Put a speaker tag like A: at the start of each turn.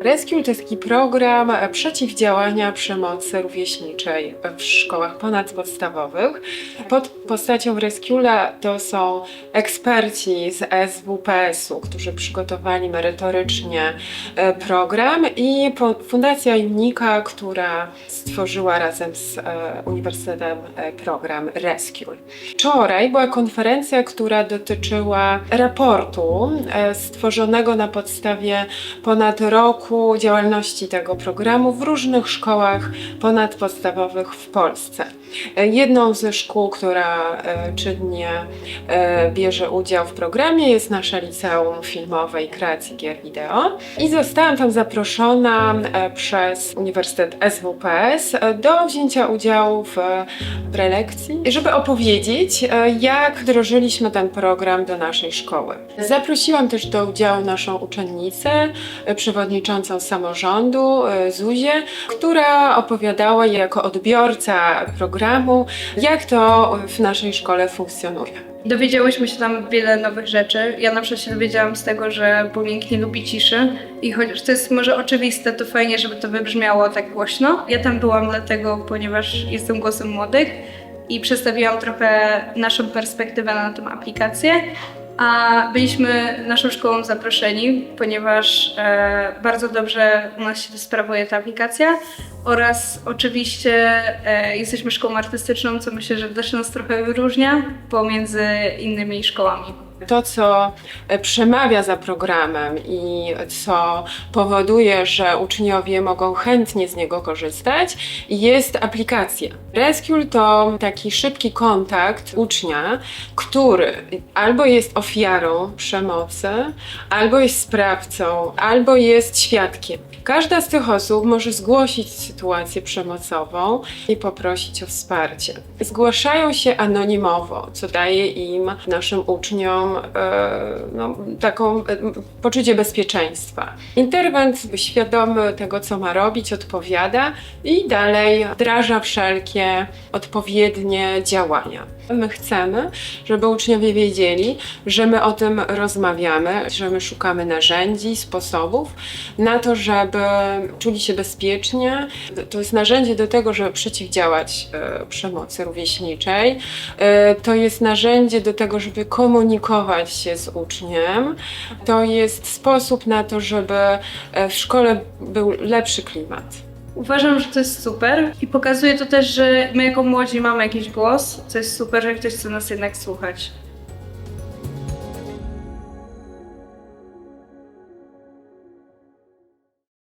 A: Rescue to jest taki program przeciwdziałania przemocy rówieśniczej w szkołach ponadpodstawowych. Pod postacią Rescue'la to są eksperci z SWPS-u, którzy przygotowali merytorycznie e, program i Fundacja Unika, która stworzyła razem z e, Uniwersytetem e, program Rescue. Wczoraj była konferencja, która dotyczyła raportu stworzonego na podstawie ponad roku działalności tego programu w różnych szkołach ponadpodstawowych w Polsce. E, Jedną ze szkół, która e, czynnie e, bierze udział w programie jest nasze Liceum Filmowe i Kreacji Gier Wideo i zostałam tam zaproszona przez Uniwersytet SWPS do wzięcia udziału w prelekcji, żeby opowiedzieć, jak wdrożyliśmy ten program do naszej szkoły. Zaprosiłam też do udziału naszą uczennicę, przewodniczącą samorządu Zuzię, która opowiadała jako odbiorca programu, jak to w naszej szkole funkcjonuje.
B: Dowiedziałyśmy się tam wiele nowych rzeczy. Ja na przykład się dowiedziałam z tego, że bullying nie lubi ciszy i chociaż to jest może oczywiste, to fajnie, żeby to wybrzmiało tak głośno. Ja tam byłam dlatego, ponieważ jestem głosem młodych i przedstawiłam trochę naszą perspektywę na tę aplikację. A byliśmy naszą szkołą zaproszeni, ponieważ e, bardzo dobrze u nas się sprawuje ta aplikacja oraz oczywiście e, jesteśmy szkołą artystyczną, co myślę, że też nas trochę wyróżnia pomiędzy innymi szkołami.
A: To, co e, przemawia za programem i co powoduje, że uczniowie mogą chętnie z niego korzystać, jest aplikacja. Rescue to taki szybki kontakt ucznia, który albo jest ofiarą przemocy, albo jest sprawcą, albo jest świadkiem. Każda z tych osób może zgłosić sytuację przemocową i poprosić o wsparcie. Zgłaszają się anonimowo, co daje im, naszym uczniom, e, no, taką e, poczucie bezpieczeństwa. Interwent świadomy tego, co ma robić, odpowiada i dalej wdraża wszelkie odpowiednie działania. My chcemy, żeby uczniowie wiedzieli, że my o tym rozmawiamy, że my szukamy narzędzi, sposobów na to, żeby czuli się bezpiecznie. To jest narzędzie do tego, żeby przeciwdziałać e, przemocy rówieśniczej. E, to jest narzędzie do tego, żeby komunikować się z uczniem. To jest sposób na to, żeby e, w szkole był lepszy klimat.
B: Uważam, że to jest super i pokazuje to też, że my jako młodzi mamy jakiś głos, co jest super, że ktoś chce nas jednak słuchać.